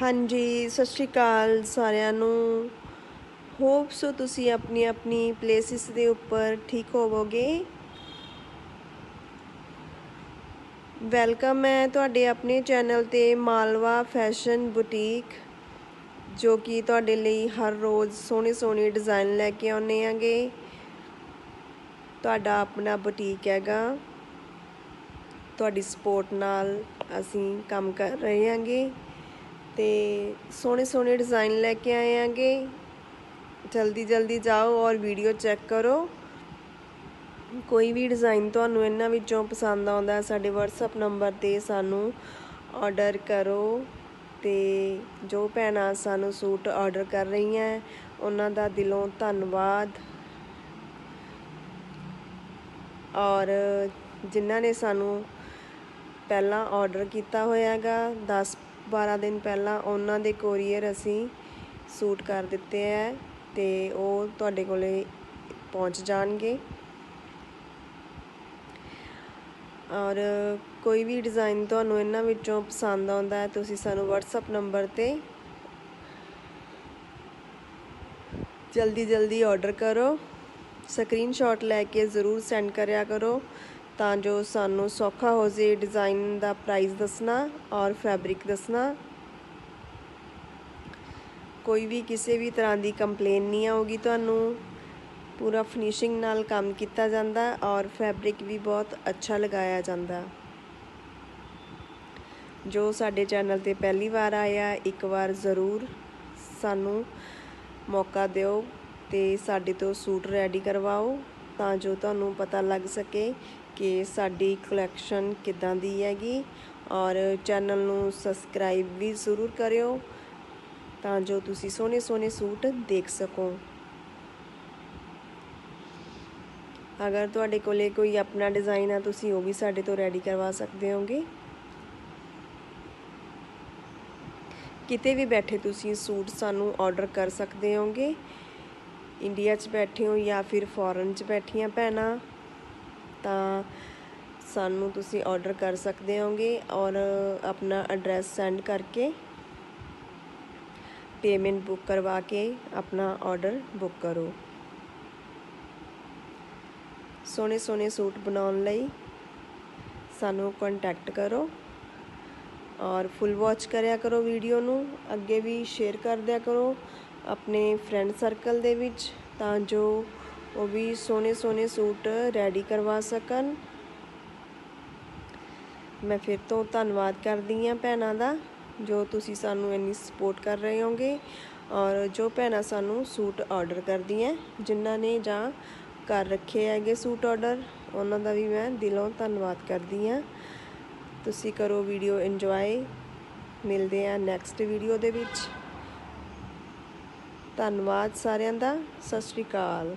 ਹਾਂਜੀ, ਸਤਿ ਸ਼੍ਰੀ ਅਕਾਲ ਸਾਰਿਆਂ ਨੂੰ। ਹੋਪ ਸੋ ਤੁਸੀਂ ਆਪਣੀ ਆਪਣੀ ਪਲੇਸਿਸ ਦੇ ਉੱਪਰ ਠੀਕ ਹੋਵੋਗੇ। ਵੈਲਕਮ ਹੈ ਤੁਹਾਡੇ ਆਪਣੇ ਚੈਨਲ ਤੇ ਮਾਲਵਾ ਫੈਸ਼ਨ ਬੁਟੀਕ ਜੋ ਕਿ ਤੁਹਾਡੇ ਲਈ ਹਰ ਰੋਜ਼ ਸੋਹਣੇ ਸੋਹਣੇ ਡਿਜ਼ਾਈਨ ਲੈ ਕੇ ਆਉਨੇ ਆਂਗੇ। ਤੁਹਾਡਾ ਆਪਣਾ ਬੁਟੀਕ ਹੈਗਾ। ਤੁਹਾਡੀ ਸਪੋਰਟ ਨਾਲ ਅਸੀਂ ਕੰਮ ਕਰ ਰਹੇ ਹਾਂਗੇ ਤੇ ਸੋਹਣੇ ਸੋਹਣੇ ਡਿਜ਼ਾਈਨ ਲੈ ਕੇ ਆਏ ਆਂਗੇ। ਜਲਦੀ ਜਲਦੀ ਜਾਓ ਔਰ ਵੀਡੀਓ ਚੈੱਕ ਕਰੋ। ਕੋਈ ਵੀ ਡਿਜ਼ਾਈਨ ਤੁਹਾਨੂੰ ਇਹਨਾਂ ਵਿੱਚੋਂ ਪਸੰਦ ਆਉਂਦਾ ਹੈ, ਸਾਡੇ WhatsApp ਨੰਬਰ ਤੇ ਸਾਨੂੰ ਆਰਡਰ ਕਰੋ ਤੇ ਜੋ ਭੈਣਾਂ ਸਾਨੂੰ ਸੂਟ ਆਰਡਰ ਕਰ ਰਹੀਆਂ ਉਹਨਾਂ ਦਾ ਦਿਲੋਂ ਧੰਨਵਾਦ। ਔਰ ਜਿਨ੍ਹਾਂ ਨੇ ਸਾਨੂੰ ਪਹਿਲਾਂ ਆਰਡਰ ਕੀਤਾ ਹੋਇਆਗਾ 10 12 ਦਿਨ ਪਹਿਲਾਂ ਉਹਨਾਂ ਦੇ ਕੋਰੀਅਰ ਅਸੀਂ ਸੂਟ ਕਰ ਦਿੱਤੇ ਹੈ ਤੇ ਉਹ ਤੁਹਾਡੇ ਕੋਲੇ ਪਹੁੰਚ ਜਾਣਗੇ। ਔਰ ਕੋਈ ਵੀ ਡਿਜ਼ਾਈਨ ਤੁਹਾਨੂੰ ਇਹਨਾਂ ਵਿੱਚੋਂ ਪਸੰਦ ਆਉਂਦਾ ਹੈ, ਤੁਸੀਂ ਸਾਨੂੰ WhatsApp ਨੰਬਰ ਤੇ ਜਲਦੀ ਜਲਦੀ ਆਰਡਰ ਕਰੋ। ਸਕਰੀਨਸ਼ਾਟ ਲੈ ਕੇ ਜ਼ਰੂਰ ਸੈਂਡ ਕਰਿਆ ਕਰੋ। ਤਾਂ ਜੋ ਸਾਨੂੰ ਸੌਖਾ ਹੋ ਜੇ ਡਿਜ਼ਾਈਨ ਦਾ ਪ੍ਰਾਈਸ ਦੱਸਣਾ ਔਰ ਫੈਬਰਿਕ ਦੱਸਣਾ। ਕੋਈ ਵੀ ਕਿਸੇ ਵੀ ਤਰ੍ਹਾਂ ਦੀ ਕੰਪਲੇਨ ਨਹੀਂ ਆਊਗੀ ਤੁਹਾਨੂੰ। ਪੂਰਾ ਫਿਨਿਸ਼ਿੰਗ ਨਾਲ ਕੰਮ ਕੀਤਾ ਜਾਂਦਾ ਔਰ ਫੈਬਰਿਕ ਵੀ ਬਹੁਤ ਅੱਛਾ ਲਗਾਇਆ ਜਾਂਦਾ। ਜੋ ਸਾਡੇ ਚੈਨਲ ਤੇ ਪਹਿਲੀ ਵਾਰ ਆਇਆ, ਇੱਕ ਵਾਰ ਜ਼ਰੂਰ ਸਾਨੂੰ ਮੌਕਾ ਦਿਓ ਤੇ ਸਾਡੇ ਤੋਂ ਸੂਟ ਰੈਡੀ ਕਰਵਾਓ ਤਾਂ ਜੋ ਤੁਹਾਨੂੰ ਪਤਾ ਲੱਗ ਸਕੇ ਕਿ ਸਾਡੀ ਕਲੈਕਸ਼ਨ ਕਿੱਦਾਂ ਦੀ ਹੈਗੀ ਔਰ ਚੈਨਲ ਨੂੰ ਸਬਸਕ੍ਰਾਈਬ ਵੀ ਜ਼ਰੂਰ ਕਰਿਓ ਤਾਂ ਜੋ ਤੁਸੀਂ ਸੋਹਣੇ ਸੋਹਣੇ ਸੂਟ ਦੇਖ ਸਕੋ। ਅਗਰ ਤੁਹਾਡੇ ਕੋਲੇ ਕੋਈ ਆਪਣਾ ਡਿਜ਼ਾਈਨ ਆ, ਤੁਸੀਂ ਉਹ ਵੀ ਸਾਡੇ ਤੋਂ ਰੈਡੀ ਕਰਵਾ ਸਕਦੇ ਹੋਗੇ। ਕਿਤੇ ਵੀ ਬੈਠੇ ਤੁਸੀਂ ਸੂਟ ਸਾਨੂੰ ਆਰਡਰ ਕਰ ਸਕਦੇ ਹੋਗੇ। ਇੰਡੀਆ 'ਚ ਬੈਠੇ ਹੋ ਜਾਂ ਫਿਰ ਫੋਰਨ 'ਚ ਬੈਠੀਆਂ ਭੈਣਾਂ ਤਾਂ ਸਾਨੂੰ ਤੁਸੀਂ ਆਰਡਰ ਕਰ ਸਕਦੇ ਹੋਗੇ ਔਰ ਆਪਣਾ ਐਡਰੈਸ ਸੈਂਡ ਕਰਕੇ ਪੇਮੈਂਟ ਬੁੱਕ ਕਰਵਾ ਕੇ ਆਪਣਾ ਆਰਡਰ ਬੁੱਕ ਕਰੋ। ਸੋਹਣੇ ਸੋਹਣੇ ਸੂਟ ਬਣਾਉਣ ਲਈ ਸਾਨੂੰ ਕੰਟੈਕਟ ਕਰੋ ਔਰ ਫੁੱਲ ਵਾਚ ਕਰਿਆ ਕਰੋ ਵੀਡੀਓ ਨੂੰ, ਅੱਗੇ ਵੀ ਸ਼ੇਅਰ ਕਰ ਦਿਆ ਕਰੋ ਆਪਣੇ ਫਰੈਂਡ ਸਰਕਲ ਦੇ ਵਿੱਚ ਤਾਂ ਜੋ ਉਹ ਵੀ ਸੋਹਣੇ ਸੋਹਣੇ ਸੂਟ ਰੈਡੀ ਕਰਵਾ ਸਕਣ। ਮੈਂ ਫਿਰ ਤੋਂ ਧੰਨਵਾਦ ਕਰਦੀ ਹਾਂ ਭੈਣਾਂ ਦਾ, ਜੋ ਤੁਸੀਂ ਸਾਨੂੰ ਇੰਨੀ ਸਪੋਰਟ ਕਰ ਰਹੇ ਹੋਗੇ ਔਰ ਜੋ ਭੈਣਾਂ ਸਾਨੂੰ ਸੂਟ ਆਰਡਰ ਕਰਦੀਆਂ, ਜਿਨ੍ਹਾਂ ਨੇ ਜਾਂ ਕਰ ਰੱਖੇ ਹੈਗੇ ਸੂਟ ਆਰਡਰ ਉਹਨਾਂ ਦਾ ਵੀ ਮੈਂ ਦਿਲੋਂ ਧੰਨਵਾਦ ਕਰਦੀ ਹਾਂ। ਤੁਸੀਂ ਕਰੋ ਵੀਡੀਓ ਇੰਜੋਏ ਮਿਲਦੇ ਆ ਨੈਕਸਟ ਵੀਡੀਓ ਦੇ ਵਿੱਚ। ਧੰਨਵਾਦ ਸਾਰਿਆਂ ਦਾ, ਸਤਿ ਸ਼੍ਰੀ ਅਕਾਲ।